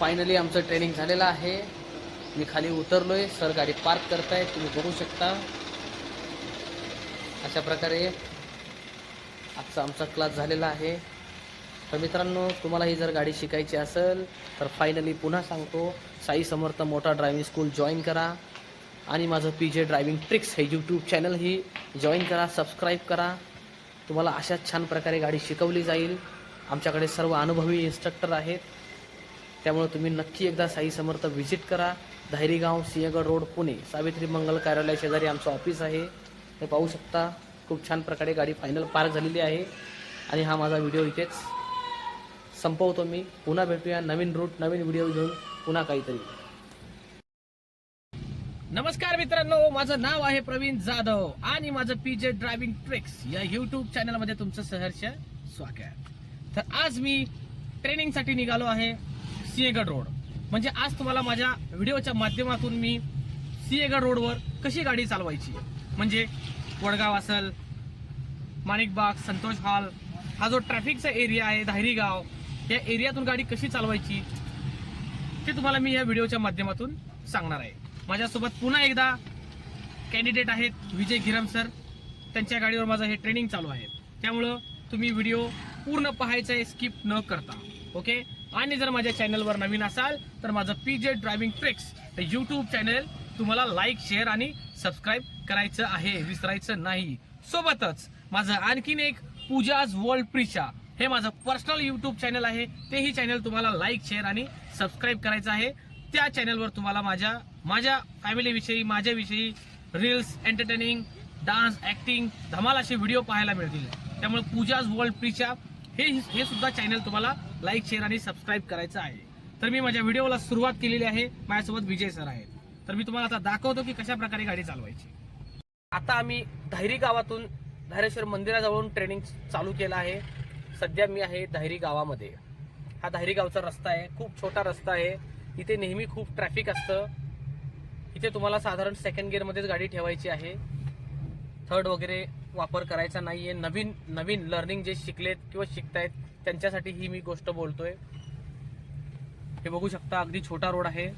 Finally आमचं training झालेलं आहे. मी खाली उतरलो आहे सर गाडी पार्क करताय. तुम्ही बघू शकता. अशा प्रकारे आजचा आमचा क्लास झालेला आहे. तर मित्रांनो तुम्हाला ही जर गाडी शिकायची असेल तर फायनली पुन्हा सांगतो. साई समर्थ मोठा ड्रायव्हिंग स्कूल जॉईन करा. आणि माझं पी जे ड्रायव्हिंग ट्रिक्स हे यूट्यूब चॅनल ही जॉईन करा सबस्क्राईब करा. तुम्हाला अशाच छान प्रकारे गाडी शिकवली जाईल. आमच्याकडे सर्व अनुभवी इन्स्ट्रक्टर आहेत. त्यामुळे तुम्ही नक्की एकदा साई समर्थ व्हिजिट करा. धायरीगाव सिंहगड रोड पुणे. सावित्री मंगल कार्यालय शेजारी आमचं ऑफिस आहे. हे पाहू शकता. खूप छान प्रकारे गाडी फायनल पार्क झालेली आहे. आणि हा माझा व्हिडिओ इथेच संपवतो मी. पुन्हा भेटूया नवीन रूट नवीन व्हिडिओ घेऊन पुन्हा काहीतरी. नमस्कार मित्रांनो. माझं नाव आहे प्रवीण जाधव आणि माझं पी जे ड्रायव्हिंग ट्रिक्स या युट्यूब चॅनलमध्ये तुमचं सहर्ष स्वागत. तर आज मी ट्रेनिंगसाठी निघालो आहे. सिंहगड रोड. म्हणजे आज तुम्हाला माझ्या व्हिडिओच्या माध्यमातून मी सिंहगड रोडवर कशी गाडी चालवायची? म्हणजे वडगाव असेल माणिकबाग संतोष हॉल हा जो ट्रॅफिकचा एरिया आहे धायरीगाव या एरियातून गाडी कशी चालवायची? ते तुम्हाला मी या व्हिडिओच्या माध्यमातून सांगणार आहे. माझ्यासोबत पुन्हा एकदा कॅन्डिडेट आहेत विजय गिरम सर. त्यांच्या गाडीवर माझं हे ट्रेनिंग चालू आहे. त्यामुळं तुम्ही व्हिडिओ पूर्ण पाहायचा आहे स्किप न करता. ओके आणि जर माझ्या चॅनलवर नवीन असाल तर माझं पी जे ड्रायव्हिंग ट्रिक्स हे यूट्यूब चॅनल तुम्हाला लाईक शेअर आणि सबस्क्राईब करायचं आहे विसरायचं नाही. सोबतच माझं आणखीन एक पूजाज वर्ल्ड प्रिशा हे माझं पर्सनल यूट्यूब चॅनल आहे. तेही चॅनल तुम्हाला लाईक शेअर आणि सबस्क्राईब करायचं आहे. त्या चॅनलवर तुम्हाला माझ्या माझ्या फॅमिलीविषयी माझ्याविषयी रील्स एंटरटेनिंग डान्स ॲक्टिंग धमाल असे व्हिडिओ पाहायला मिळतील. त्यामुळे पूजाज वर्ल्ड प्रिशा हे हे सुद्धा चॅनल तुम्हाला लाईक शेअर आणि सबस्क्राईब करायचं आहे. तर मी माझ्या व्हिडिओला सुरुवात केलेली आहे. माझ्यासोबत विजय सर आहेत. तर मी तुम्हाला आता दाखवतो की कशा प्रकारे गाडी चालवायची. आता आम्ही धायरी गावातून धायरेश्वर मंदिराजवळून ट्रेनिंग चालू केलं आहे. सध्या मी आहे धायरी गावामध्ये. हा धायरी गावचा रस्ता आहे. खूप छोटा रस्ता आहे. इथे नेहमी खूप ट्रॅफिक असतं. इथे तुम्हाला साधारण सेकंड गिअरमध्येच गाडी ठेवायची आहे. थर्ड वगैरे वापर करायचा नाही आहे नवीन नवीन लर्निंग जे शिकलेत किंवा शिकतायत त्यांच्यासाठी ही मी गोष्ट बोलतोय. हे बघू शकता अगदी छोटा रोड आहे.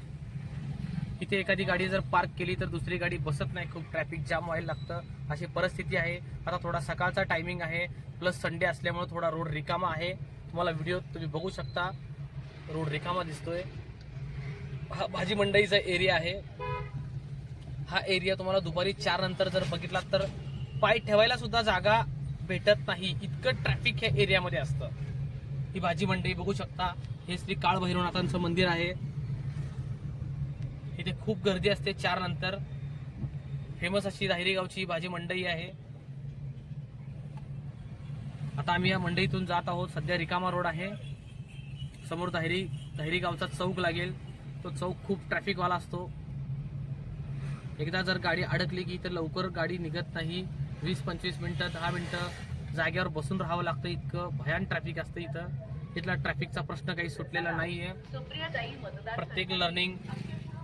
इथे एखादी गाडी जर पार्क केली तर दुसरी गाडी बसत नाही. खूप ट्रॅफिक जाम व्हायला लागतं. अशी परिस्थिती आहे. आता थोडा सकाळचा टायमिंग आहे. प्लस संडे असल्यामुळे थोडा रोड रिकामा आहे. तुम्हाला व्हिडिओ तुम्ही बघू शकता. रोड रिकामा दिसतोय. हा भाजी मंडईचा एरिया आहे. हा एरिया तुम्हाला दुपारी चार नंतर जर बघितला तर पाय ठेवायला सुद्धा जागा भेटत नाही. इतकं ट्रॅफिक ह्या एरियामध्ये असतं. ही भाजी मंडई बघू शकता. हे श्री काळ भैरवनाथांचं मंदिर आहे. इथे खूप गर्दी असते. चार नंतर फेमस अशी धायरी गावची भाजी मंडई आहे. आता आम्ही या मंडईतून जात आहोत. सध्या रिकामा रोड आहे. समोर दाहिरी दाहिरी गावचा चौक लागेल. तो चौक खूप ट्रॅफिकवाला असतो. एकदा जर गाडी अडकली की तर लवकर गाडी निघत नाही. वीस पंचवीस मिनटं दहा मिनटं जागेवर बसून राहावं लागतं. इतकं भयान ट्रॅफिक असतं इथं. इथला ट्रॅफिकचा प्रश्न काही सुटलेला नाही आहे प्रत्येक लर्निंग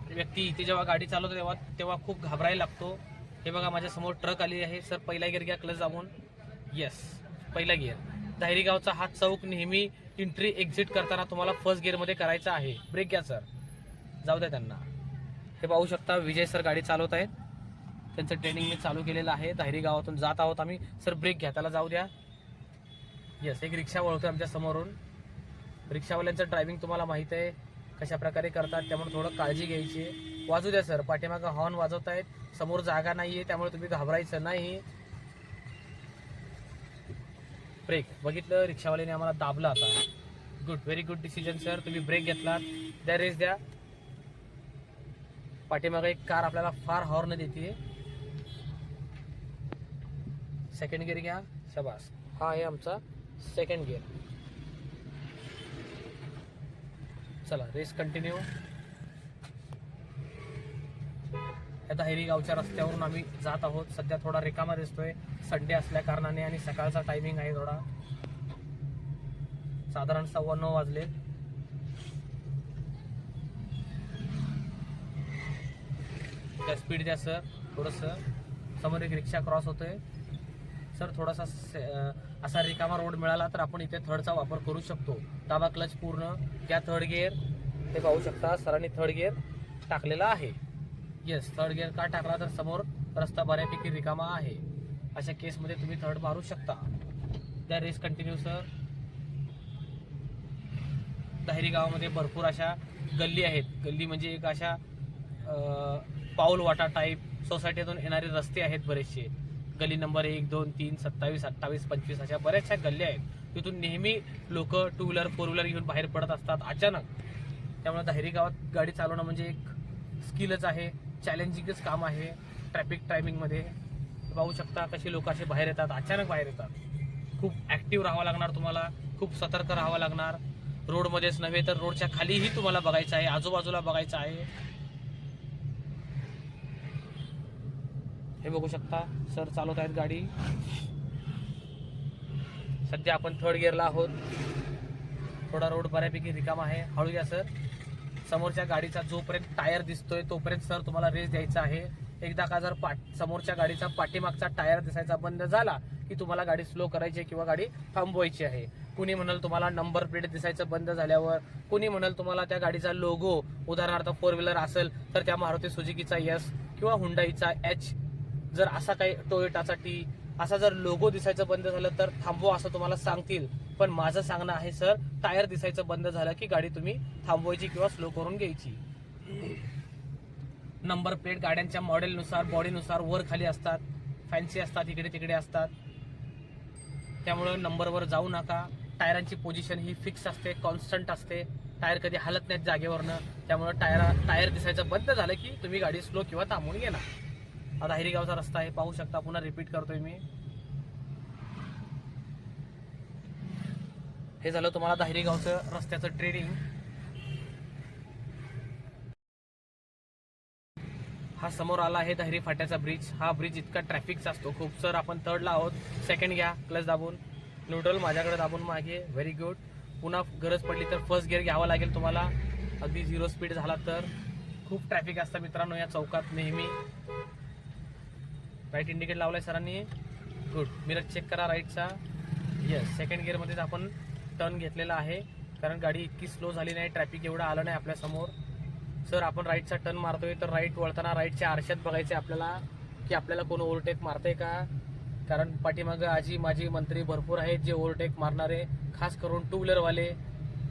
व्यक्ती इथे जेव्हा गाडी चालवतो तेव्हा तेव्हा खूप घाबरायला लागतो. हे बघा माझ्यासमोर ट्रक आली आहे. सर पहिला गिअर घ्या क्लच दाबून येस पहिला गिअर धायरीगावचा हा चौक नेहमी एंट्री एक्झिट करताना तुम्हाला फर्स्ट गिअरमध्ये करायचा आहे. ब्रेक घ्या सर जाऊ द्या त्यांना. हे पाहू शकता विजय सर गाडी चालवत आहेत. त्यांचं ट्रेनिंग मी चालू केलेलं आहे. धायरी गावातून जात आहोत आम्ही. सर ब्रेक घ्या. त्याला जाऊ द्या. येस एक रिक्षा वळवतोय आमच्या समोरून. रिक्षावाल्यांचं ड्रायव्हिंग तुम्हाला माहीत आहे. कशा प्रकारे करतात त्यामुळे थोडं काळजी घ्यायची आहे. वाजू द्या सर. पाठीमागं हॉर्न वाजवत आहेत. समोर जागा नाही आहे त्यामुळे तुम्ही घाबरायचं नाही. ब्रेक बघितलं रिक्षावाल्याने आम्हाला दाबलं आता. Good very good decision sir तुम्ही ब्रेक घेतलात. द्या रेस द्या पाठीमागं एक कार आपल्याला फार हॉर्न देते सेकंड गिअर घ्या शबास. हा आहे आमचा सेकंड गिअर चला रेस कंटिन्यू आता दाहेरी गावच्या रस्त्यावरून आम्ही जात आहोत. सध्या थोडा रिकामा दिसतोय. संडे असल्या कारणाने आणि सकाळचा टायमिंग आहे थोडा. साधारण सव्वा नऊ वाजले. त्या स्पीड द्या सर थोडस. समोर एक रिक्षा क्रॉस होतोय. सर थोडासा से- असा रिकामा रोड मिळाला तर आपण इथे थर्डचा वापर करू शकतो. ताबा क्लच पूर्ण त्या थर्ड गिअर ते पाहू शकता सरांनी थर्ड गिअर टाकलेला आहे. येस थर्ड गिअर का टाकला तर समोर रस्ता बऱ्यापैकी रिकामा आहे. अशा केसमध्ये तुम्ही थर्ड मारू शकता. त्या रेस कंटिन्यू सर दाहिरी गावामध्ये भरपूर अशा गल्ली आहेत. गल्ली म्हणजे एक अशा पाऊल वाटा टाईप सोसायटीतून येणारे रस्ते आहेत बरेचसे. गल्ली नंबर एक दोन तीन सत्तावीस अठ्ठावीस पंचवीस अशा बऱ्याचशा गल्ल्या आहेत. तिथून नेहमी लोक टू व्हीलर फोर व्हीलर घेऊन बाहेर पडत असतात अचानक. त्यामुळे दाहेरी गावात गाडी चालवणं म्हणजे एक स्किलच आहे चॅलेंजिंगच काम आहे ट्रॅफिक टायमिंगमध्ये पाहू शकता कशी लोक असे बाहेर येतात अचानक बाहेर येतात. खूप ॲक्टिव्ह राहावं लागणार तुम्हाला खूप सतर्क राहावं लागणार. रोडमध्येच नव्हे तर रोडच्या खालीही तुम्हाला बघायचं आहे आजूबाजूला बघायचं आहे. हे बघू शकता सर चालवत आहेत गाडी. सध्या आपण थर्ड गिअरला आहोत. थोडा रोड बऱ्यापैकी रिकाम आहे. हळू या सर. समोरच्या गाडीचा जोपर्यंत टायर दिसतोय तोपर्यंत सर तुम्हाला रेस द्यायचा आहे. एकदा का जर पाठ समोरच्या गाडीचा पाठीमागचा टायर दिसायचा बंद झाला की तुम्हाला गाडी स्लो करायची आहे किंवा गाडी थांबवायची आहे. कुणी म्हणाल तुम्हाला नंबर प्लेट दिसायचं बंद झाल्यावर कुणी म्हणाल तुम्हाला त्या गाडीचा लोगो उदाहरणार्थ फोर व्हीलर असेल तर त्या मारुती सुजुकीचा यस किंवा हुंडाईचा एच जर असा काही टोयोटासाठी असा जर लोगो दिसायचं बंद झालं तर थांबवा असं तुम्हाला सांगतील. पण माझं सांगणं आहे सर टायर दिसायचं बंद झालं की गाडी तुम्ही थांबवायची किंवा स्लो करून घ्यायची. नंबर प्लेट गाड्यांच्या मॉडेलनुसार बॉडीनुसार वर खाली असतात फॅन्सी असतात इकडे तिकडे असतात. त्यामुळं नंबरवर जाऊ नका. टायरांची पोझिशन ही फिक्स असते कॉन्स्टंट असते. टायर कधी हलत नाहीत जागेवरनं. त्यामुळं टायर टायर दिसायचं बंद झालं की तुम्ही गाडी स्लो किंवा थांबून घेणार. आता हिरीगावचा रस्ता आहे पाहू शकता पुन्हा रिपीट करतोय मी. हे झालं तुम्हाला दाहिरीगावचं रस्त्याचं ट्रेनिंग हा समोर आला आहे दाहिरी फाट्याचा ब्रिज हा ब्रिज इतका ट्रॅफिकचा असतो. खूप सर आपण थर्डला आहोत. सेकंड घ्या क्लच दाबून. न्यूट्रल माझ्याकडे दाबून मागे. व्हेरी गुड पुन्हा गरज पडली तर फर्स्ट गिअर घ्यावा लागेल तुम्हाला. अगदी झिरो स्पीड झाला तर. खूप ट्रॅफिक असतं मित्रांनो या चौकात नेहमी. राईट इंडिकेट लावलाय सरांनी. गुड मिरर चेक करा राईटचा येस सेकंड गिअरमध्येच आपण टर्न घेतलेला आहे. कारण गाडी इतकी स्लो झाली नाही ट्रॅफिक एवढं आलं नाही आपल्यासमोर सर आपण राईटचा टर्न मारतोय तर राईट वळताना राईटच्या आरशात बघायचे आपल्याला की आपल्याला कोण ओव्हरटेक मारतंय का? कारण पाठीमागं आजी माजी मंत्री भरपूर आहेत जे ओव्हरटेक मारणारे. खास करून टू व्हीलरवाले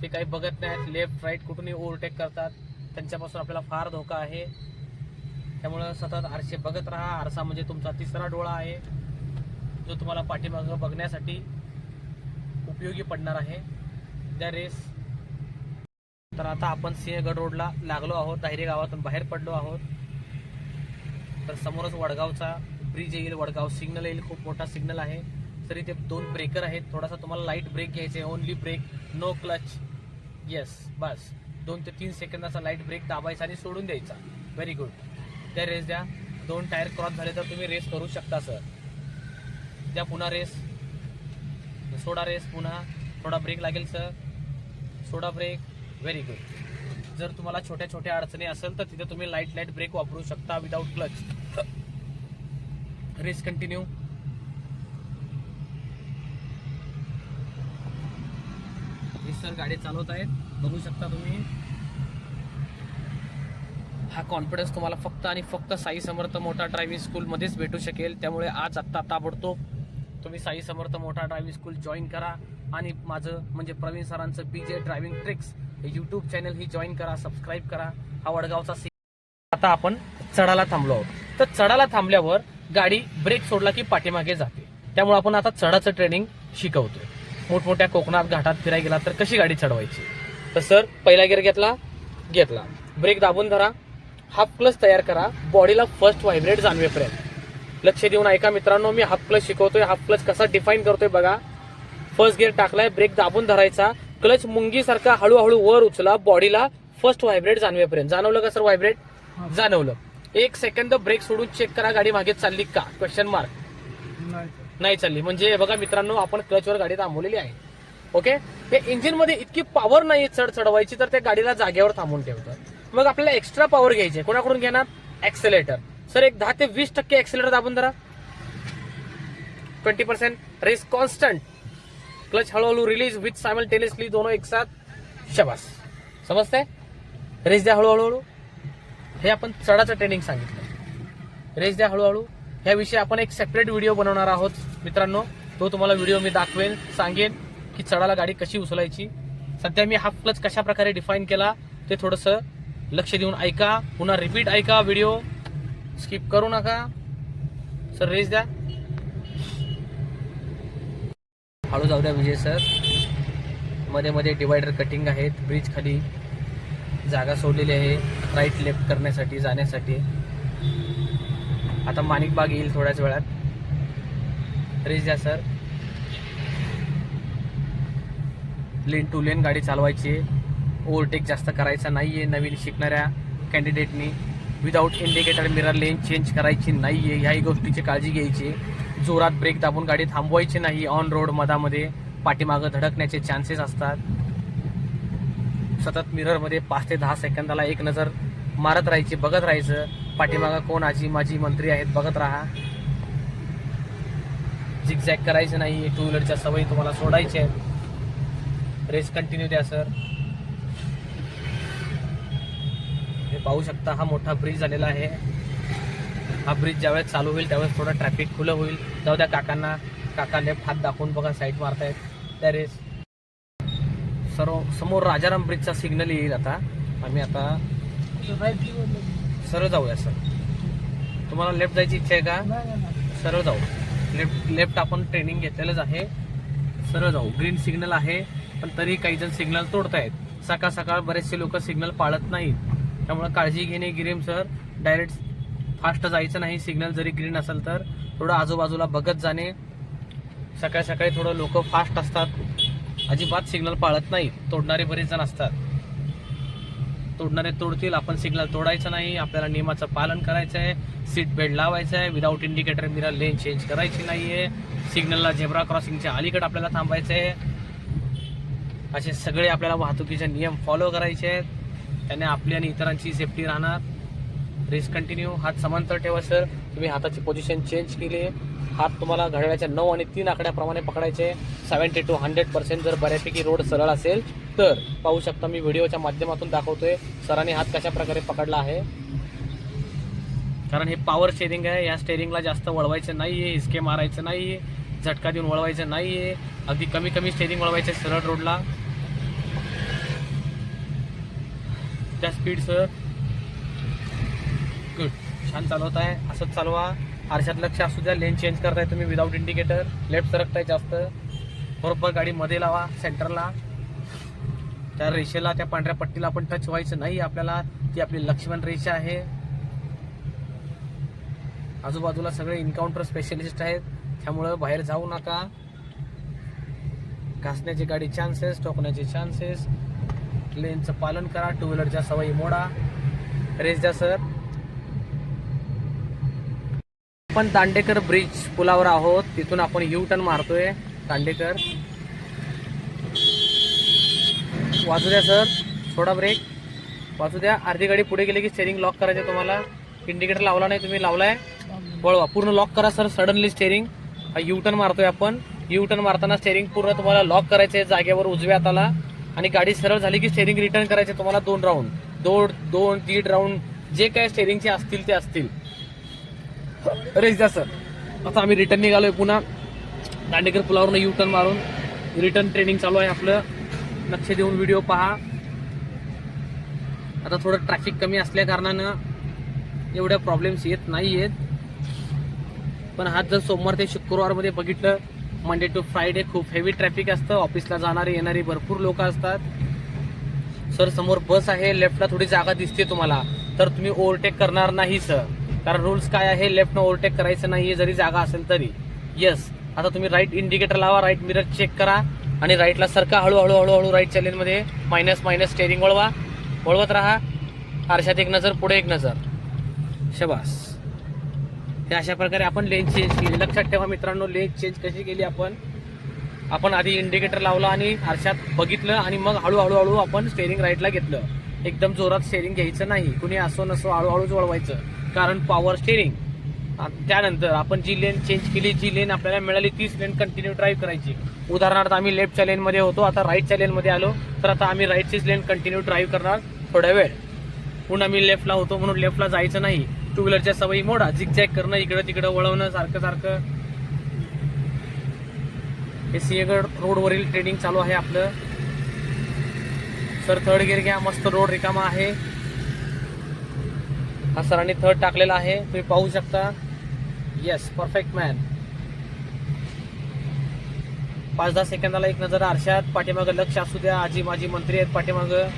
ते काही बघत नाहीत. लेफ्ट राईट कुठूनही ओव्हरटेक करतात. त्यांच्यापासून आपल्याला फार धोका आहे. त्यामुळं सतत आरसे बघत राहा. आरसा म्हणजे तुमचा तिसरा डोळा आहे जो तुम्हाला पाठीमागं बघण्यासाठी उपयोगी पडणार आहे. त्या रेस तर आता आपण सिंहगड रोडला लागलो आहोत. दाहिरे गावातून बाहेर पडलो आहोत. तर समोरच वडगावचा ब्रिज येईल. वडगाव सिग्नल येईल. खूप मोठा सिग्नल आहे. तर इथे दोन ब्रेकर आहेत. थोडासा तुम्हाला लाइट ब्रेक घ्यायचे only brake no clutch yes बस. दोन ते तीन सेकंदाचा लाइट ब्रेक दाबायचा आणि सोडून द्यायचा. व्हेरी गुड त्या रेस द्या दोन टायर क्रॉस झाले तर तुम्ही रेस करू शकता सर द्या पुन्हा रेस सोडा रेस पुन्हा. थोडा ब्रेक लागेल सर सोडा ब्रेक व्हेरी गुड जर तुम्हाला छोट्या छोट्या अडचणी असेल तर तिथे तुम्ही लाइट लाइट ब्रेक वापरू शकता without clutch race continue sir गाडी चालवत आहेत बघू शकता तुम्ही. हा कॉन्फिडन्स तुम्हाला फक्त आणि फक्त साई समर्थ मोठा ड्रायव्हिंग स्कूलमध्येच भेटू शकेल. त्यामुळे आज आत्ता ताबडतोब तुम्ही साई समर्थ मोठा ड्रायव्हिंग स्कूल जॉईन करा. आणि माझं म्हणजे प्रवीण सरांचं बी जे ड्रायव्हिंग ट्रिक्स हे यूट्यूब चॅनल ही जॉईन करा सबस्क्राईब करा. हा वडगावचा सी आता आपण चढाला थांबलो आहोत. तर चढाला थांबल्यावर गाडी ब्रेक सोडला की पाठीमागे जाते. त्यामुळे आपण आता चढाचं ट्रेनिंग शिकवतोय. मोठमोठ्या कोकणात घाटात फिरायला गेला तर कशी गाडी चढवायची? तर सर पहिला गिअर घेतला? घेतला. ब्रेक दाबून धरा. हाफ क्लच तयार करा. बॉडीला फर्स्ट व्हायब्रेट जाणवेपर्यंत. लक्ष देऊन ऐका मित्रांनो मी हाफ क्लच शिकवतोय. हाफ क्लच कसा डिफाईन करतोय बघा. फर्स्ट गिअर टाकलाय ब्रेक दाबून धरायचा. क्लच मुंगीसारखा हळूहळू वर उचला बॉडीला फर्स्ट व्हायब्रेट जाणवेपर्यंत. जाणवलं का सर व्हायब्रेट जाणवलं. एक सेकंद ब्रेक सोडून चेक करा गाडी मागे चालली का? क्वेश्चन मार्क नाही चालली. म्हणजे बघा मित्रांनो आपण क्लचवर गाडी थांबवलेली आहे. ओके या इंजिनमध्ये इतकी पॉवर नाही चढ चढवायची तर त्या गाडीला जागेवर थांबून ठेवतात मग आपल्याला एक्स्ट्रा पॉवर घ्यायची कोणाकडून घेणार? ऍक्सेलेटर सर एक दहा ते वीस टक्के ऍक्सेलेटर दाबून धरा. Twenty percent race constant clutch हळूहळू रिलीज विथ सायमल्टेनियसली दोनों एक साथ. शबास. समजते रेस द्या हळूहळू. हे आपण चढाचं ट्रेनिंग सांगितलं. रेस द्या हळूहळू. ह्याविषयी आपण एक सेपरेट व्हिडिओ बनवणार आहोत. मित्रांनो तो तुम्हाला व्हिडिओ मी दाखवेन सांगेन की चढाला गाडी कशी उचलायची. सध्या मी हाफ क्लच कशा प्रकारे डिफाईन केला ते थोडंसं लक्ष देऊन ऐका पुन्हा रिपीट ऐका व्हिडिओ स्किप करू नका. सर रेस द्या. हळू जाऊ द्या विजय सरमध्ये मध्ये डिवायडर कटिंग आहेत ब्रिज खाली जागा सोडलेली आहे राईट लेफ्ट करण्यासाठी जाण्यासाठी. आता माणिक बाग येईल थोड्याच वेळात. रेस द्या सर लेन टू लेन गाडी चालवायची आहे. ओव्हरटेक जास्त करायचा आहे नवीन शिकणाऱ्या कॅन्डिडेटनी without indicator mirror lane change करायची नाही आहे ह्याही गोष्टीची काळजी घ्यायची. जोरात ब्रेक दाबून गाडी थांबवायची नाही. ऑन रोड मधामध्ये पाठीमागं धडकण्याचे चान्सेस असतात. सतत मिररमध्ये पाच ते दहा सेकंदाला एक नजर मारत राहायची बघत राहायचं. पाठीमागं कोण आजी माझी मंत्री आहेत बघत राहा. झिगझॅग करायचं नाही टू व्हीलरच्या सवयी तुम्हाला सोडायच्या आहेत. रेस कंटिन्यू द्या सर हे पाहू शकता हा मोठा ब्रिज झालेला आहे. हा ब्रिज ज्यावेळेस चालू होईल त्यावेळेस थोडं ट्रॅफिक खुलं होईल. जाऊ त्या काकांना काका लेफ्ट हात दाखवून बघा साईड मारतायत. त्या रेस सर्व समोर राजाराम ब्रिजचा सिग्नल येईल आता. आम्ही आता सरळ जाऊया सर तुम्हाला लेफ्ट जायची इच्छा आहे का? सरळ जाऊ. लेफ्ट लेफ्ट आपण ट्रेनिंग घेतलेलंच आहे. सरळ जाऊ. ग्रीन सिग्नल आहे पण तरी काही जण सिग्नल तोडतायत. सकाळ सकाळ बरेचसे लोक सिग्नल पाळत नाहीत. त्यामुळे काळजी घेणे गिरीम सर. डायरेक्ट फास्ट जायचं नाही सिग्नल जरी ग्रीन असेल तर. थोडं आजूबाजूला बघत जाणे. सकाळी सकाळी थोडं लोक फास्ट असतात. अजिबात सिग्नल पाळत नाही. तोडणारे बरेच जण असतात. तोडणारे तोडतील आपण सिग्नल तोडायचं नाही. आपल्याला नियमाचं पालन करायचं आहे. सीट बेल्ट लावायचं आहे. Without indicator mirror lane change करायची नाही आहे सिग्नलला झेब्रा क्रॉसिंगच्या अलीकडे आपल्याला थांबायचं आहे असे सगळे आपल्याला वाहतुकीचे नियम फॉलो करायचे आहेत. त्याने आपली आणि इतरांची सेफ्टी राहणार. रेस कंटिन्यू हात समांतर ठेवा सर तुम्ही हाताची पोझिशन चेंज केली. हात तुम्हाला घड्याळ्याच्या नऊ आणि तीन आकड्याप्रमाणे पकडायचे. सेव्हन्टी टू हंड्रेड पर्सेंट जर बऱ्यापैकी रोड सरळ असेल तर पाहू शकता मी व्हिडिओच्या माध्यमातून दाखवतोय सरांनी हात कशा प्रकारे पकडला आहे. कारण हे पॉवर स्टेरिंग आहे. या स्टेरिंगला जास्त वळवायचं नाही आहे हिसके मारायचं नाही आहे झटका देऊन वळवायचं नाही आहे अगदी कमी कमी स्टेरिंग वळवायचं आहे सरळ रोडला त्या स्पीड सर गुड छान चालवत आहे. असंच चालवा. आरशात लक्ष असू द्या. लेन चेंज करताय तुम्ही विदाऊट इंडिकेटर लेफ्ट सरकताय जास्त. बरोबर गाडी मध्ये लावा सेंटरला त्या रेषेला त्या पांढऱ्या पट्टीला आपण टच व्हायचं नाही आपल्याला. ती आपली लक्ष्मण रेषा आहे. आजूबाजूला सगळे इन्काउंटर स्पेशलिस्ट आहेत. त्यामुळं बाहेर जाऊ नका. घासण्याची गाडी चान्सेस टोकण्याचे चान्सेस लेनचं पालन करा टू व्हीलरच्या सवयी मोडा. रेस द्या सर आपण दांडेकर ब्रिज पुलावर आहोत. तिथून आपण यू टर्न मारतोय. दांडेकर. वाजू द्या सर थोडा ब्रेक वाजू द्या. अर्धी गाडी पुढे गेली की स्टेरिंग लॉक करायचं तुम्हाला. इंडिकेटर लावला नाही तुम्ही लावलाय. वळवा. पूर्ण लॉक करा sir suddenly steering U turn मारतोय आपण. यू टर्न मारताना स्टेरिंग पूर्ण तुम्हाला लॉक करायचे जागेवर उजव्या हाताला. आणि गाडी सरळ झाली की स्टेरिंग रिटर्न करायचे तुम्हाला दोन राऊंड दोन दोन दीड राऊंड जे काय स्टेरिंगचे असतील ते असतील. रेस द्या सर. आता आम्ही रिटर्न निघालोय पुन्हा. दांडेकर पुलावरून यू टर्न मारून. रिटर्न ट्रेनिंग चालू आहे आपलं. लक्ष देऊन व्हिडिओ पहा. आता थोडं ट्रॅफिक कमी असल्या कारणानं एवढ्या प्रॉब्लेम्स येत नाही आहेत पण आज जर सोमवार ते शुक्रवारमध्ये बघितलं मंडे टू फ्रायडे खूप हेवी ट्रॅफिक असतं. ऑफिसला जाणारी येणारी भरपूर लोक असतात. सर समोर बस आहे लेफ्टला थोडी जागा दिसते तुम्हाला. तर तुम्ही ओव्हरटेक करणार नाही सर कारण रूल्स काय आहे लेफ्टनं ओव्हरटेक करायचं नाही जरी जागा असेल तरी. येस आता तुम्ही राईट इंडिकेटर लावा राईट मिरर चेक करा आणि राईटला सरका हळूहळू हळूहळू राईटच्या लेनमध्ये मायनस मायनस स्टेरिंग वळवा. वळवत राहा. आरशात एक नजर पुढे एक नजर. शबास. हे अशा प्रकारे आपण लेन चेंज केली. लक्षात ठेवा मित्रांनो लेन चेंज कशी केली आपण? आपण आधी इंडिकेटर लावला आणि आरशात बघितलं आणि मग हळूहळू हळू आपण स्टेरिंग राईटला घेतलं. एकदम जोरात स्टेरिंग घ्यायचं नाही. कुणी असो नसो हळूहळूच वळवायचं. कारण पॉवर स्टेरिंग त्यानंतर आपण जी लेन चेंज केली जी लेन आपल्याला मिळाली तीच लेन कंटिन्यू ड्राईव्ह करायची. उदाहरणार्थ आम्ही लेफ्टच्या लेनमध्ये होतो आता राईटच्या लेनमध्ये आलो तर आता आम्ही राईटचीच लेन कंटिन्यू ड्राईव्ह करणार थोड्या वेळ. पुन्हा मी लेफ्टला होतो म्हणून लेफ्टला जायचं नाही. टू व्हीलरच्या सवयी मोडा. झिक चॅक करणं इकडं तिकडं वळवणं सारखं सारखं. हे सिंहगड रोडवरील ट्रेनिंग चालू आहे आपलं. सर थर्ड गिअर घ्या. मस्त रोड रिकामा आहे. हा सरांनी थर्ड टाकलेला आहे. तुम्ही पाहू शकता. येस परफेक्ट मॅन पाच दहा सेकंदाला एक नजर आरशात. पाठीमागं लक्ष असू द्या. आजी माजी मंत्री आहेत. पाठीमागं.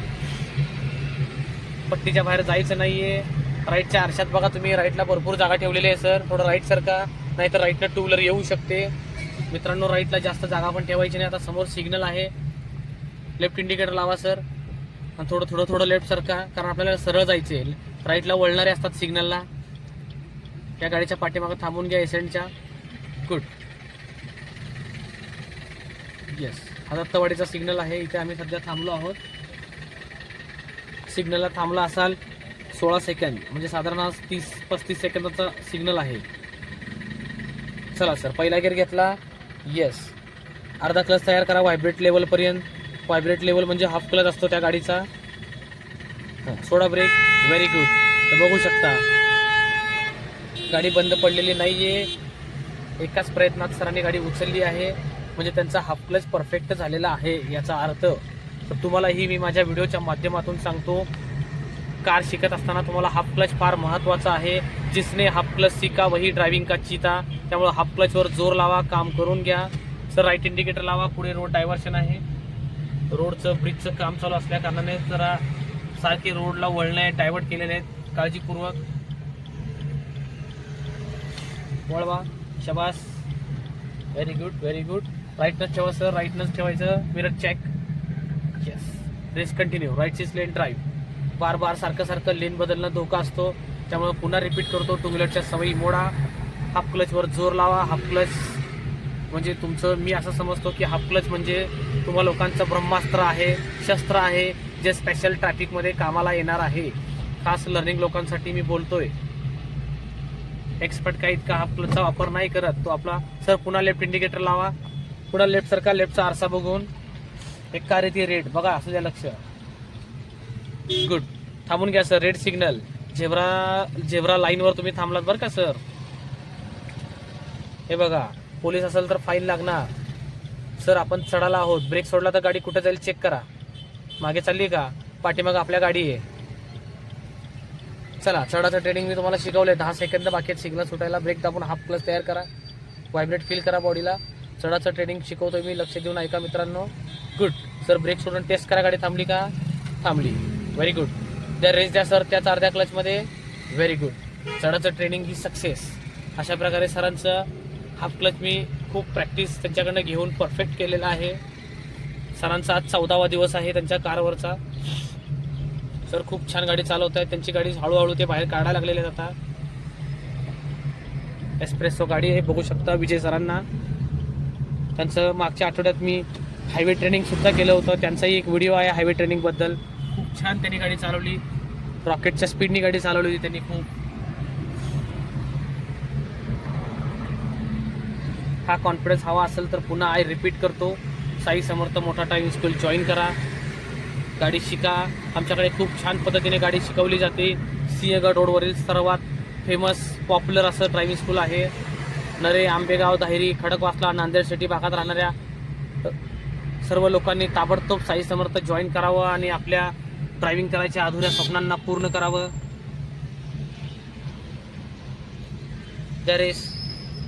पट्टीच्या बाहेर जायचं नाहीये. राईटच्या आरशात बघा तुम्ही राईटला भरपूर जागा ठेवलेली आहे सर थोडं राईट सरका नाहीतर राईटनं टू व्हीलर येऊ शकते. मित्रांनो राईटला जास्त जागा पण ठेवायची नाही. आता समोर सिग्नल आहे. लेफ्ट इंडिकेटर लावा सर आणि थोडं थोडं थोडं लेफ्ट सरका कारण आपल्याला सरळ जायचे राईटला वळणारे असतात सिग्नलला त्या गाडीच्या पाठीमागं थांबून घ्या एसेंटच्या गुड येस हा दत्तवाडीचा सिग्नल आहे. इथे आम्ही सध्या थांबलो आहोत. सिग्नलला थांबला असाल सोळा सेकंद म्हणजे साधारण आज तीस पस्तीस सेकंदाचा सिग्नल आहे. चला सर पहिला गेअर घेतला. येस अर्धा क्लच तयार करा व्हायब्रेट लेवलपर्यंत व्हायब्रेट लेवल म्हणजे हाफ क्लच असतो त्या गाडीचा. सोडा ब्रेक व्हेरी गुड तर बघू शकता. गाडी बंद पडलेली नाही आहे एकाच प्रयत्नात सरांनी गाडी उचलली आहे. म्हणजे त्यांचा हाफ क्लच परफेक्ट झालेला आहे याचा अर्थ. तर तुम्हालाही मी माझ्या व्हिडिओच्या माध्यमातून सांगतो. कार शिकत असताना तुम्हाला हाफ क्लच फार महत्त्वाचा आहे. जिसने हाफ क्लच सिका वही ड्रायव्हिंग का चिता. त्यामुळे हाफ क्लचवर जोर लावा काम करून घ्या. सर राईट इंडिकेटर लावा पुढे रोड डायव्हर्शन आहे. रोडचं ब्रिजचं काम चालू असल्या कारणाने जरा सारखे रोडला वळणे डायव्हर्ट केलेले आहेत. काळजीपूर्वक. वळवा. शबास. व्हेरी गुड व्हेरी गुड राईटनच ठेवा सर राईटनच ठेवायचं. Mirror check yes race continue right is lane drive बार बार सारखं सारखं लेन बदलणं धोका असतो. त्यामुळे पुन्हा रिपीट करतो टू व्हीलरच्या सवयी मोडा. हाफ क्लचवर जोर लावा. हाफ क्लच म्हणजे तुमचं मी असं समजतो की हाफ क्लच म्हणजे तुम्हा लोकांचं ब्रह्मास्त्र आहे शस्त्र आहे जे स्पेशल ट्रॅफिकमध्ये कामाला येणार आहे. खास लर्निंग लोकांसाठी मी बोलतोय. एक्सपर्ट काही इतका हाफ क्लचचा वापर नाही करत. तो आपला सर पुन्हा लेफ्ट इंडिकेटर लावा. पुन्हा लेफ्ट सरका लेफ्टचा आरसा बघून. एक कार्य ती रेड बघा असू द्या लक्ष. गुड थांबून घ्या sir red signal zebra zebra लाईनवर तुम्ही थांबलात बरं का सर हे बघा पोलीस असेल तर फाईन लागणार. सर आपण चढाला आहोत. ब्रेक सोडला तर गाडी कुठे जाईल चेक करा. मागे चालली का? पाठीमाग आपल्या गाडी आहे. चला चढाचं ट्रेनिंग मी तुम्हाला शिकवलं दहा सेकंद बाकी सिग्नल सुटायला ब्रेक दाबून हाफ क्लच तयार करा. व्हायब्रेट फील करा बॉडीला चढाचं ट्रेनिंग शिकवतो मी. लक्ष देऊन ऐका मित्रांनो. गुड सर ब्रेक सोडून टेस्ट करा. गाडी थांबली का? थांबली. व्हेरी गुड त्या रेस द्या सर त्याच अर्ध्या क्लचमध्ये व्हेरी गुड सरांचं ट्रेनिंग ही सक्सेस अशा प्रकारे सरांचं हाफ क्लच मी खूप प्रॅक्टिस त्यांच्याकडनं घेऊन परफेक्ट केलेला आहे. सरांचा आज चौदावा दिवस आहे त्यांच्या कारवरचा. सर खूप छान गाडी चालवत आहेत त्यांची गाडी हळूहळू ते बाहेर काढायला लागलेले जातात आता. एस्प्रेसो गाडी हे बघू शकता विजय सरांना. त्यांचं मागच्या आठवड्यात मी हायवे ट्रेनिंगसुद्धा केलं होतं. त्यांचाही एक व्हिडिओ आहे हायवे ट्रेनिंगबद्दल खूप छान त्यांनी गाडी चालवली. रॉकेटच्या स्पीडनी गाडी चालवली होती त्यांनी खूप. हा कॉन्फिडन्स हवा असेल तर पुन्हा आय रिपीट करतो. साई समर्थ मोठा टाईम स्कूल जॉईन करा. गाडी शिका. आमच्याकडे खूप छान पद्धतीने गाडी शिकवली जाते. सिंहगड रोडवरील सर्वात फेमस पॉप्युलर असं ड्रायव्हिंग स्कूल आहे. नरे आंबेगाव दाहिरी खडकवासला नांदेड सिटी भागात राहणाऱ्या सर्व लोकांनी ताबडतोब साई समर्थ जॉईन करावं आणि आपल्या ड्रायव्हिंग करायच्या अधुऱ्या स्वप्नांना पूर्ण करावं. दॅर इज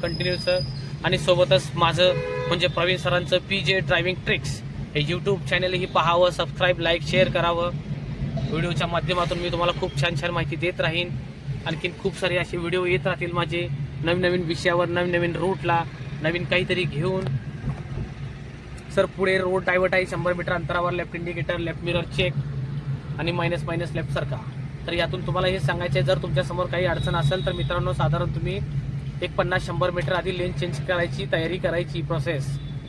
कंटिन्यू सर आणि सोबतच माझं म्हणजे प्रवीण सरांचं पी जे ड्रायव्हिंग ट्रिक्स हे यूट्यूब चॅनलही पाहावं सबस्क्राईब लाईक शेअर करावं. व्हिडिओच्या माध्यमातून मी तुम्हाला खूप छान छान माहिती देत राहीन. आणखीन खूप सारे असे व्हिडिओ येत राहतील माझे नवीन नवीन विषयावर नवीन नवीन रूटला नवीन काहीतरी घेऊन. सर पुढे रोड डायव्हर्ट आहे शंभर मीटर अंतरावर left indicator left mirror check आणि मायनस मायनस लेफ्ट सारखा. तर यातून तुम्हाला हे सांगायचं आहे जर तुमच्यासमोर काही अडचण असेल तर मित्रांनो साधारण तुम्ही एक पन्नास शंभर मीटर आधी लेन चेंज करायची तयारी करायची प्रोसेस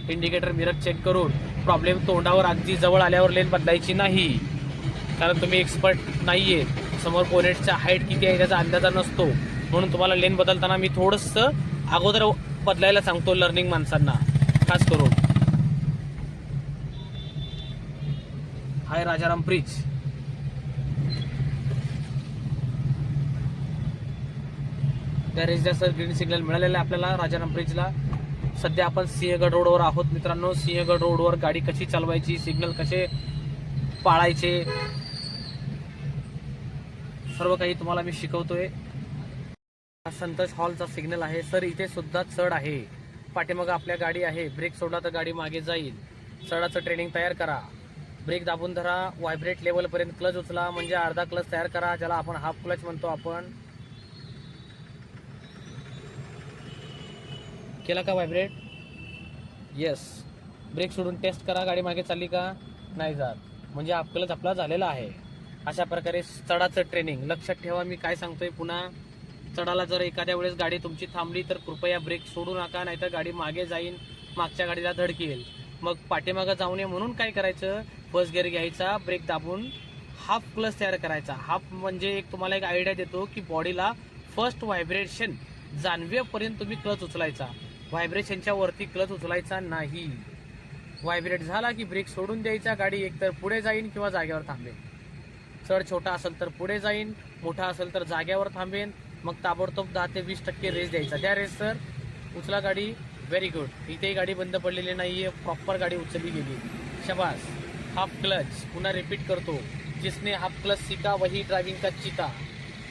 इंडिकेटर मिरर चेक करून प्रॉब्लेम तोंडावर अगदी जवळ आल्यावर लेन बदलायची नाही. कारण तुम्ही एक्सपर्ट नाही आहे समोर पोनेटचा हाईट किती आहे त्याचा अंदाजा नसतो. म्हणून तुम्हाला लेन बदलताना मी थोडंसं अगोदर बदलायला सांगतो लर्निंग माणसांना. खास करून. हाय राजाराम ब्रिज त्या रेसच्या ग्रीन सिग्नल मिळालेला आहे आपल्याला राजाराम ब्रिजला सध्या आपण सिंहगड रोडवर आहोत मित्रांनो. सिंहगड रोडवर गाडी कशी चालवायची सिग्नल कसे पाळायचे सर्व काही तुम्हाला मी शिकवतोय. संतोष हॉलचा सिग्नल आहे. सर इथे सुद्धा चढ आहे. पाठीमागं आपल्या गाडी आहे. ब्रेक सोडला तर गाडी मागे जाईल. चढाचं ट्रेनिंग तयार करा. ब्रेक दाबून धरा. व्हायब्रेट लेवलपर्यंत क्लच उचला. म्हणजे अर्धा क्लच तयार करा ज्याला आपण हाफ क्लच म्हणतो आपण. केला का व्हायब्रेट येस ब्रेक सोडून टेस्ट करा गाडी मागे चालली का? नाही जात. म्हणजे हाफ आपला झालेला आहे. अशा प्रकारे चढाचं ट्रेनिंग लक्षात ठेवा मी काय सांगतोय पुन्हा. चढाला जर एखाद्या वेळेस गाडी तुमची थांबली तर कृपया ब्रेक सोडू नका नाहीतर गाडी मागे जाईन मागच्या गाडीला धडकेल मग पाठीमागं जाऊ नये म्हणून काय करायचं? बस गिअर घ्यायचा ब्रेक दाबून हाफ क्लच तयार करायचा. हाफ म्हणजे एक तुम्हाला एक आयडिया देतो की बॉडीला फर्स्ट व्हायब्रेशन जाणवेपर्यंत तुम्ही क्लच उचलायचा. व्हायब्रेशनच्या वरती क्लच उचलायचा नाही. व्हायब्रेट झाला की ब्रेक सोडून द्यायचा गाडी एकतर पुढे जाईन किंवा जागेवर थांबेल चढ छोटा असेल तर पुढे जाईन मोठा असेल तर जाग्यावर थांबेन. मग ताबडतोब दहा ते वीस टक्के रेस द्यायचा. त्या रेस सर उचला गाडी व्हेरी गुड इथेही गाडी बंद पडलेली नाही आहे प्रॉपर गाडी उचलली गेली. शबास. हाफ क्लच पुन्हा रिपीट करतो. जिसने हाफ क्लच सीखा वही ड्रायव्हिंग का चिता.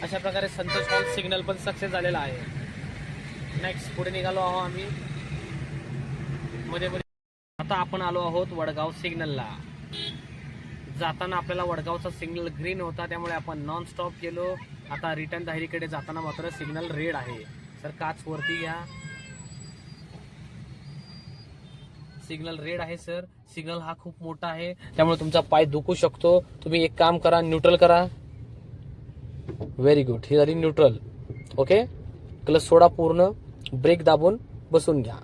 अशा प्रकारे संतोष हॉल सिग्नल पण सक्सेस झालेला आहे. नेक्स्ट पुढे निघालो आहोत आम्ही. मध्ये मध्ये. आता आपण आलो आहोत वडगाव सिग्नलला. जाताना आपल्याला वडगावचा सिग्नल ग्रीन होता त्यामुळे आपण नॉन स्टॉप गेलो. आता रिटर्न दाहिरीकडे जाताना मात्र सिग्नल रेड आहे. सर काच वरती घ्या. सिग्नल रेड आहे सर. सिग्नल हा खूप मोठा आहे त्यामुळे तुमचा पाय दुखू शकतो. तुम्ही एक काम करा न्यूट्रल करा. व्हेरी गुड ही झाली न्यूट्रल ओके क्लच सोडा पूर्ण. ब्रेक दाबून बसून घ्या.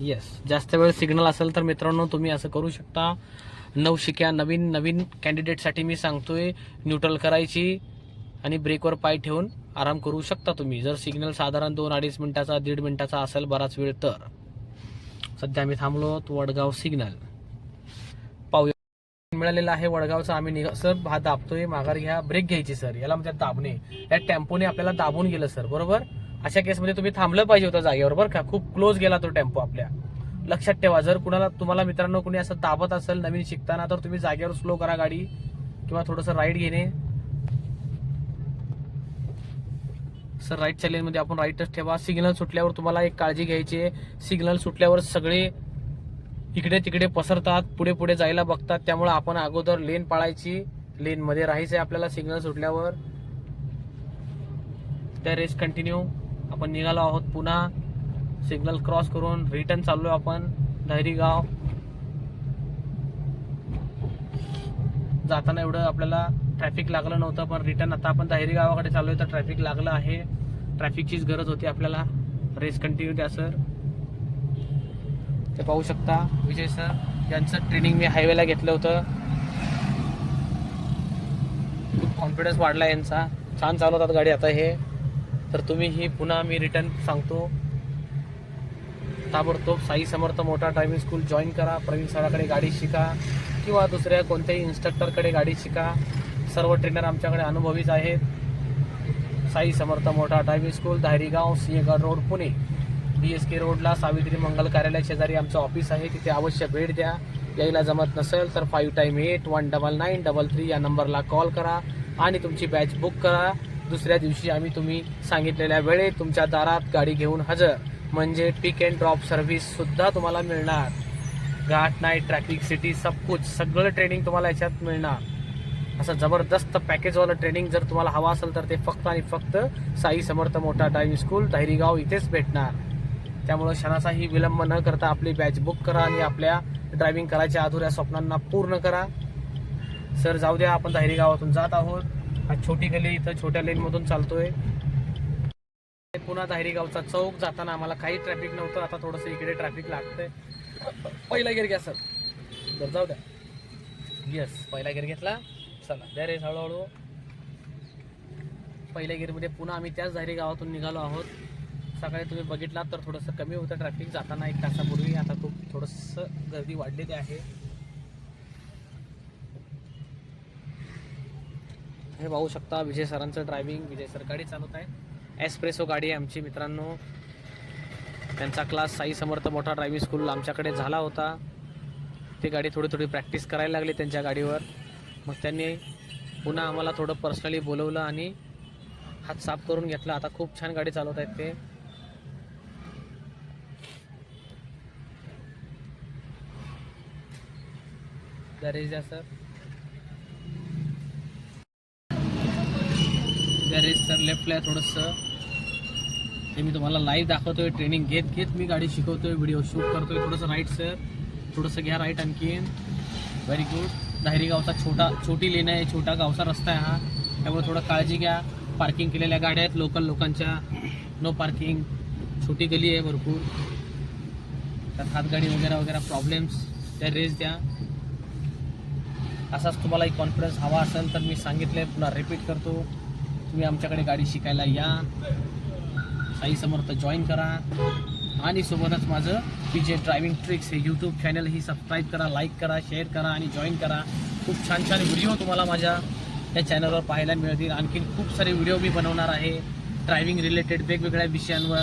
येस जास्त वेळ सिग्नल असेल तर मित्रांनो तुम्ही असं करू शकता. नवशिक्या नवीन नवीन कॅन्डिडेटसाठी मी सांगतोय न्यूट्रल करायची आणि ब्रेकवर पाय ठेवून आराम करू शकता तुम्ही. जर सिग्नल साधारण दोन अडीच मिनिटाचा दीड मिनिटाचा असेल बराच वेळ तर. सध्या आम्ही थांबलो वडगाव सिग्नल मिळालेला आहे वडगावचा. आम्ही निघा सर हा दाबतोय. माघार घ्या. ब्रेक घ्यायची सर. याला म्हणजे दाबणे. या टेम्पोने आपल्याला दाबून गेलं सर. बरोबर? अशा केसमध्ये तुम्ही थांबलं पाहिजे होतं जागेवर बरं का? खूप क्लोज गेला तो टेम्पो आपल्या. लक्षात ठेवा जर कुणाला तुम्हाला मित्रांनो कुणी असं दाबत असेल नवीन शिकताना तर तुम्ही जागेवर स्लो करा गाडी किंवा थोडंसं राईट घेणे. सर राईट चॅलेंजमध्ये आपण राईटच ठेवा. सिग्नल सुटल्यावर तुम्हाला एक काळजी घ्यायची आहे. सिग्नल सुटल्यावर सगळे इकडे तिकडे पसरतात पुढे पुढे जायला बघतात. त्यामुळे आपण अगोदर लेन पाळायची. लेन मध्ये राहायचंय आपल्याला सिग्नल सुटल्यावर. त्या रेस कंटिन्यू आपण निघालो आहोत पुन्हा. सिग्नल क्रॉस करून रिटर्न चाललो आपण. धैरी गाव. जाताना एवढं आपल्याला ट्रॅफिक लागलं नव्हतं पण रिटर्न आता आपण दाहेरी गावाकडे चाललोय तर ट्रॅफिक लागलं आहे. ट्रॅफिकचीच गरज होती आपल्याला. रेस कंटिन्यू द्या सर ते पाहू शकता. विजय सर यांचं ट्रेनिंग मी हायवेला घेतलं होतं. खूप कॉन्फिडन्स वाढला यांचा. छान चालवतात गाडी आता हे. तर तुम्ही ही पुन्हा मी रिटर्न सांगतो. ताबडतोब साई समर्थ मोठा ड्रायव्हिंग स्कूल जॉईन करा. प्रवीण सराकडे गाडी शिका. किंवा दुसऱ्या कोणत्याही इन्स्ट्रक्टरकडे गाडी शिका. सर्व ट्रेनर आमच्याकडे अनुभवीच आहेत. साई समर्थ मोठा driving school Dhayarigaon Sinhagad road Pune. D S K रोडला सावित्री मंगल कार्यालय शेजारी आमचं ऑफिस आहे. तिथे अवश्य भेट द्या. यायला जमत नसेल तर five time eight one double nine double three या नंबरला कॉल करा आणि तुमची बॅच बुक करा. दुसऱ्या दिवशी आम्ही तुम्ही सांगितलेल्या वेळेत तुमच्या दारात गाडी घेऊन हजर. म्हणजे पिक अँड ड्रॉप सर्व्हिससुद्धा तुम्हाला मिळणार. घाट नाईट ट्रॅफिक सिटी सब कुछ सगळं ट्रेनिंग तुम्हाला याच्यात मिळणार. असं जबरदस्त पॅकेजवालं ट्रेनिंग जर तुम्हाला हवा असेल तर ते फक्त आणि फक्त साई समर्थ मोठा ड्रायव्हिंग स्कूल धायरीगाव इथेच भेटणार. त्यामुळं क्षणाचाही विलंब न करता आपली बॅच बुक करा आणि आपल्या ड्रायव्हिंग करायच्या अधुऱ्या स्वप्नांना पूर्ण करा. सर जाऊ द्या आपण दाहिरी गावातून जात आहोत. हा छोटी गली इथं छोट्या लेनमधून चालतोय. पुन्हा दाहिरी गावचा चौक जाताना आम्हाला काही ट्रॅफिक नव्हतं. आता थोडंसं इकडे ट्रॅफिक लागतंय. पहिला गेअर घ्या सर बरं जाऊ द्या. येस पहिला गेअर घेतला. चला द्या रे हळूहळू. पहिल्या गिरमध्ये पुन्हा आम्ही त्याच धायरी गावातून निघालो आहोत. सकाळी तुम्ही बघितलात तर थोडंसं कमी होतं ट्रॅफिक जाताना एक तासापूर्वी. आता खूप थोडंसं गर्दी वाढलेली आहे. हे पाहू शकता विजय सरांचं ड्रायव्हिंग विजय सर गाडी चालवत आहे एस्प्रेसो गाडी आहे आमची मित्रांनो. त्यांचा क्लास साई समर्थ मोठा ड्रायव्हिंग स्कूल आमच्याकडे झाला होता. ती गाडी थोडी थोडी प्रॅक्टिस करायला लागली त्यांच्या गाडीवर. मग त्यांनी पुन्हा आम्हाला थोडं पर्सनली बोलवलं आणि हात साफ करून घेतला. आता खूप छान गाडी चालवत आहेत ते. गॅरेज द्या सर. गॅरेज सर लेफ्टला आहे थोडंसं. ते मी तुम्हाला लाईव्ह दाखवतोय ट्रेनिंग घेत घेत मी गाडी शिकवतोय व्हिडिओ शूट करतोय. थोडंसं राईट सर थोडंसं घ्या राईट आणखीन. व्हेरी गुड दाहिरी गावचा छोटा छोटी लेन आहे छोटा गावचा रस्ता आहे हा. त्यामुळे थोडं काळजी घ्या. पार्किंग केलेल्या गाड्या आहेत लोकल लोकांच्या. नो पार्किंग छोटी गली आहे भरपूर. त्यात हातगाडी वगैरे वगैरे प्रॉब्लेम्स त्या रेस द्या. असाच तुम्हाला एक कॉन्फिडन्स हवा असेल तर मी सांगितलं पुन्हा रिपीट करतो. तुम्ही आमच्याकडे गाडी शिकायला या. साई समर्थ जॉईन करा. आणि सोबतच माझं पी जे ड्रायव्हिंग ट्रिक्स हे यूट्यूब चॅनल ही सबस्क्राईब करा लाईक करा शेअर करा आणि जॉईन करा. खूप छान छान व्हिडिओ तुम्हाला माझ्या या चॅनलवर पाहायला मिळतील. आणखीन खूप सारे व्हिडिओ मी बनवणार आहे. ड्रायव्हिंग रिलेटेड वेगवेगळ्या विषयांवर.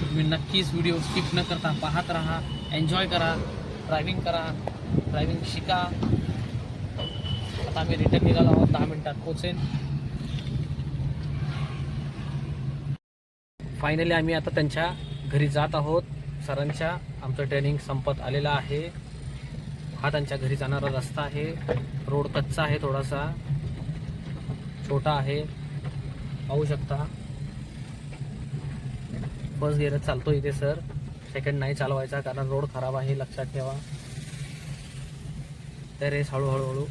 तुम्ही नक्कीच व्हिडिओ स्किप न करता पाहत राहा. एन्जॉय करा. ड्रायव्हिंग करा ड्रायव्हिंग शिका. आता आम्ही रिटर्न निघालो आहोत दहा मिनिटात पोचेन फायनली आम्ही आता त्यांच्या घरी जात आहोत. सरांच्या आमचं ट्रेनिंग संपत आलेलं आहे. हा त्यांच्या घरी जाणारा रस्ता आहे. रोड कच्चा आहे थोडासा. छोटा आहे. पाहू शकता. बस गेरत चालतो इथे सर सेकंड नाही चालवायचा कारण रोड खराब आहे लक्षात ठेवा. तर रेस हळूहळू हळू.